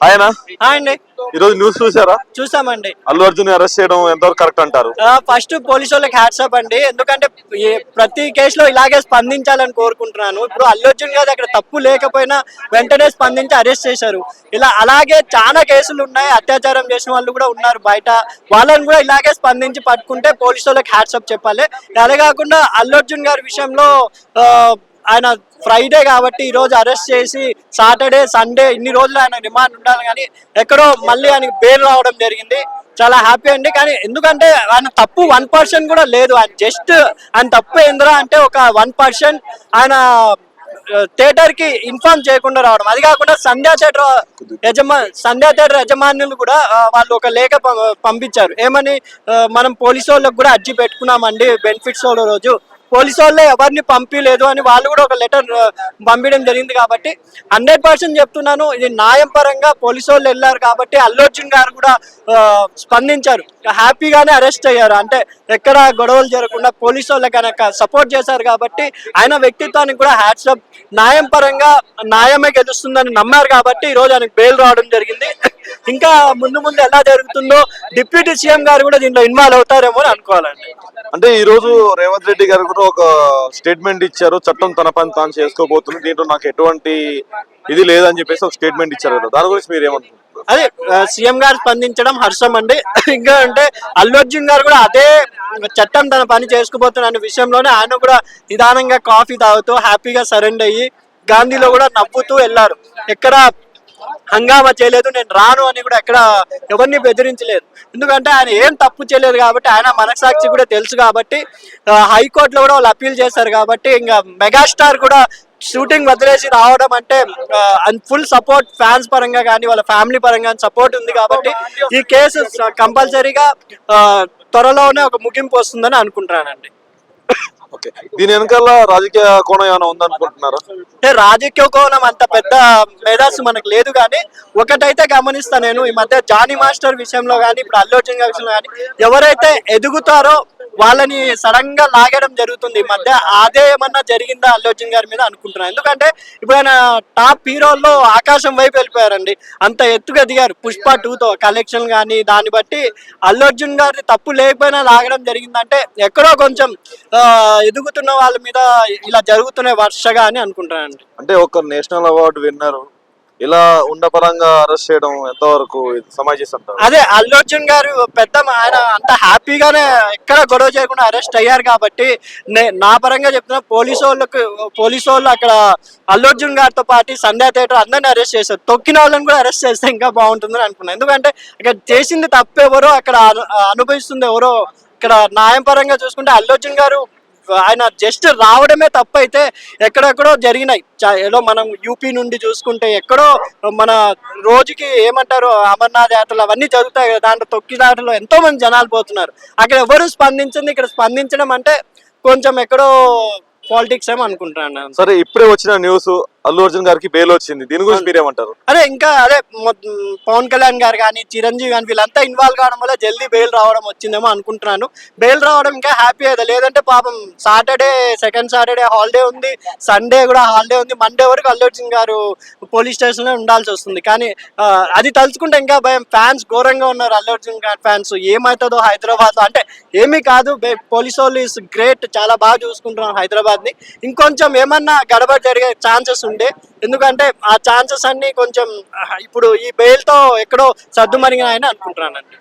ఆయన అండి. ఈ రోజు న్యూస్ చూసారా? చూసామండి. అల్లు అర్జున్ అరెస్ట్ చేయడం ఎంతవరకు కరెక్ట్ అంటారు? ఫస్ట్ పోలీసు వాళ్ళకి హ్యాట్సప్ అండి. ఎందుకంటే ప్రతి కేసులో ఇలాగే స్పందించాలని కోరుకుంటున్నాను. ఇప్పుడు అల్లు అర్జున్ గారు అక్కడ తప్పు లేకపోయినా వెంటనే స్పందించి అరెస్ట్ చేశారు. ఇలా అలాగే చాలా కేసులు ఉన్నాయి. అత్యాచారం చేసిన వాళ్ళు కూడా ఉన్నారు బయట. వాళ్ళని కూడా ఇలాగే స్పందించి పట్టుకుంటే పోలీసు వాళ్ళకి హ్యాట్సప్ చెప్పాలి. అలా కాకుండా అల్లు అర్జున్ గారి విషయంలో ఆయన ఫ్రైడే కాబట్టి ఈ రోజు అరెస్ట్ చేసి సాటర్డే సండే ఇన్ని రోజులు ఆయన రిమాండ్ ఉండాలి కానీ ఎక్కడో మళ్ళీ ఆయనకి బెయిల్ రావడం జరిగింది. చాలా హ్యాపీ అండి. కానీ ఎందుకంటే ఆయన తప్పు వన్ పర్సెంట్ కూడా లేదు. ఆయన జస్ట్ ఆయన తప్పు ఎందురా అంటే ఒక వన్ పర్సెంట్ ఆయన థియేటర్కి ఇన్ఫార్మ్ చేయకుండా రావడం. అది కాకుండా సంధ్యా థియేటర్ యజమా సంధ్యా థియేటర్ యజమానులు కూడా వాళ్ళు ఒక లేఖ పంపించారు. ఏమని మనం పోలీసు వాళ్ళకి కూడా అర్జీ పెట్టుకున్నామండి. బెనిఫిట్స్ వాళ్ళ రోజు. పోలీసు వాళ్ళే ఎవరిని పంపించలేదు అని వాళ్ళు కూడా ఒక లెటర్ పంపించడం జరిగింది కాబట్టి హండ్రెడ్ పర్సెంట్ చెప్తున్నాను ఇది న్యాయం పరంగా పోలీసు వాళ్ళు వెళ్ళారు కాబట్టి అల్లు అర్జున్ గారు కూడా స్పందించారు. హ్యాపీగానే అరెస్ట్ అయ్యారు. అంటే ఎక్కడ గొడవలు జరగకుండా పోలీసు వాళ్ళకి కనుక సపోర్ట్ చేశారు కాబట్టి ఆయన వ్యక్తిత్వానికి కూడా హ్యాట్సప్ న్యాయం పరంగా న్యాయమే గెలుస్తుందని నమ్మారు కాబట్టి ఈ ఆయనకు బెయిల్ రావడం జరిగింది. ఇంకా ముందు ముందు ఎలా జరుగుతుందో డిప్యూటీ సీఎం గారు కూడా దీంట్లో ఇన్వాల్వ్ అవుతారేమో అని అనుకోవాలండి. అంటే ఈ రోజు రేవంత్ రెడ్డి గారు కూడా ఒక స్టేట్మెంట్ ఇచ్చారు చట్టం తన పని తాను చేసుకోబోతుంది దీంట్లో నాకు ఎటువంటి ఇది లేదని చెప్పేసి ఒక స్టేట్మెంట్ ఇచ్చారు కదా దాని గురించి మీరు ఏమనుకుంటున్నారు అదే సీఎం గారు స్పందించడం హర్షం అండి. ఇంకా అంటే అల్లు అర్జున్ గారు కూడా అదే చట్టం తన పని చేసుకుపోతున్న విషయంలోనే ఆయన కూడా నిదానంగా కాఫీ తాగుతూ హ్యాపీగా సరెండర్ అయ్యి గాంధీలో కూడా నవ్వుతూ వెళ్ళారు. ఎక్కడ హంగామా చేయలేదు నేను రాను అని కూడా ఎక్కడ ఎవరిని బెదిరించలేదు. ఎందుకంటే ఆయన ఏం తప్పు చేయలేదు కాబట్టి ఆయన మనసాక్షి కూడా తెలుసు కాబట్టి హైకోర్టులో కూడా వాళ్ళు అప్పీల్ చేశారు కాబట్టి ఇంకా మెగాస్టార్ కూడా షూటింగ్ వదిలేసి రావడం అంటే ఫుల్ సపోర్ట్ ఫ్యాన్స్ పరంగా కానీ వాళ్ళ ఫ్యామిలీ పరంగా సపోర్ట్ ఉంది కాబట్టి ఈ కేసు కంపల్సరీగా త్వరలోనే ఒక ముగింపు వస్తుందని అనుకుంటున్నానండి. ఓకే. దీని వెనకాల రాజకీయ కోణం ఏమైనా ఉందనుకుంటున్నారా? అంటే రాజకీయ కోణం అంత పెద్ద మేధాసు మనకు లేదు కానీ ఒకటైతే గమనిస్తా నేను ఈ మధ్య జానీ మాస్టర్ విషయంలో కానీ ఇప్పుడు అల్లు అర్జున్ విషయంలో కానీ ఎవరైతే ఎదుగుతారో వాళ్ళని సడన్గా లాగడం జరుగుతుంది. ఈ మధ్య అదే ఏమన్నా జరిగిందా? అల్లు అర్జున్ గారి మీద అనుకుంటున్నాను. ఎందుకంటే ఇప్పుడు ఆయన టాప్ హీరోల్లో ఆకాశం వైపు వెళ్ళిపోయారండి. అంత ఎత్తుగా దిగారు. పుష్ప టూతో కలెక్షన్ కానీ దాన్ని బట్టి అల్లు అర్జున్ గారి తప్పు లేకపోయినా లాగడం జరిగిందంటే ఎక్కడో కొంచెం ఎదుగుతున్న వాళ్ళ మీద ఇలా జరుగుతున్నాయి వర్షగా అని అనుకుంటున్నాను అంటే ఒక నేషనల్ అవార్డు విన్నరు ఇలా ఉండపరంగా అరెస్ట్ చేయడం ఎంతవరకు ఇది సమాజం అదే అల్లు అర్జున్ గారు పెద్ద ఆయన అంత హ్యాపీగానే ఎక్కడ గొడవ చేయకుండా అరెస్ట్ అయ్యారు కాబట్టి నే- నా పరంగా చెప్తున్నా పోలీసు వాళ్ళకు పోలీసు వాళ్ళు అక్కడ అల్లు అర్జున్ గారితో పాటు సంధ్యా థియేటర్ అందరిని అరెస్ట్ చేశారు. తొక్కిన వాళ్ళని కూడా అరెస్ట్ చేస్తే ఇంకా బాగుంటుందని అనుకున్నాను ఎందుకంటే ఇక్కడ చేసింది తప్పు ఎవరో అక్కడ అనుభవిస్తుంది ఎవరో ఇక్కడ న్యాయం పరంగా చూసుకుంటే అల్లు అర్జున్ గారు ఆయన జస్ట్ రావడమే తప్పైతే ఎక్కడెక్కడో జరిగినాయి. ఏదో మనం యూపీ నుండి చూసుకుంటే ఎక్కడో మన రోజుకి ఏమంటారు అమర్నాథ్ యాత్రలు అవన్నీ జరుగుతాయి కదా దాంట్లో తొక్కిదాటలో ఎంతో మంది జనాలు పోతున్నారు. అక్కడ ఎవరు స్పందించింది? ఇక్కడ స్పందించడం అంటే కొంచెం ఎక్కడో పాలిటిక్స్ ఏమో అనుకుంటున్నాను సరే ఇప్పుడే వచ్చిన న్యూస్ అల్లు అర్జున్ గారికి బెయిల్ వచ్చింది. దీని గురించి మీరేమంటారు? అదే ఇంకా అదే పవన్ కళ్యాణ్ గారు కానీ చిరంజీవి కానీ వీళ్ళంతా ఇన్వాల్వ్ కావడం వల్ల జల్దీ బెయిల్ రావడం వచ్చిందేమో అనుకుంటున్నాను. బెయిల్ రావడం ఇంకా హ్యాపీ అయితే లేదంటే పాపం సాటర్డే సెకండ్ సాటర్డే హాలిడే ఉంది. సండే కూడా హాలిడే ఉంది. మండే వరకు అల్లు అర్జున్ గారు పోలీస్ స్టేషన్లో ఉండాల్సి వస్తుంది. కానీ అది తలుచుకుంటే ఇంకా భయం. ఫ్యాన్స్ ఘోరంగా ఉన్నారు అల్లు అర్జున్ గారి ఫ్యాన్స్ ఏమవుతుందో హైదరాబాద్ అంటే ఏమీ కాదు పోలీస్ వాళ్ళు ఇస్ గ్రేట్ చాలా బాగా చూసుకుంటున్నారు హైదరాబాద్ని ఇంకొంచెం ఏమన్నా గడబడి జరిగే ఛాన్సెస్ ఉండే. ఎందుకంటే ఆ ఛాన్సెస్ అన్ని కొంచెం ఇప్పుడు ఈ బెయిల్తో ఎక్కడో సర్దుమరిగినాయని అనుకుంటున్నానండి.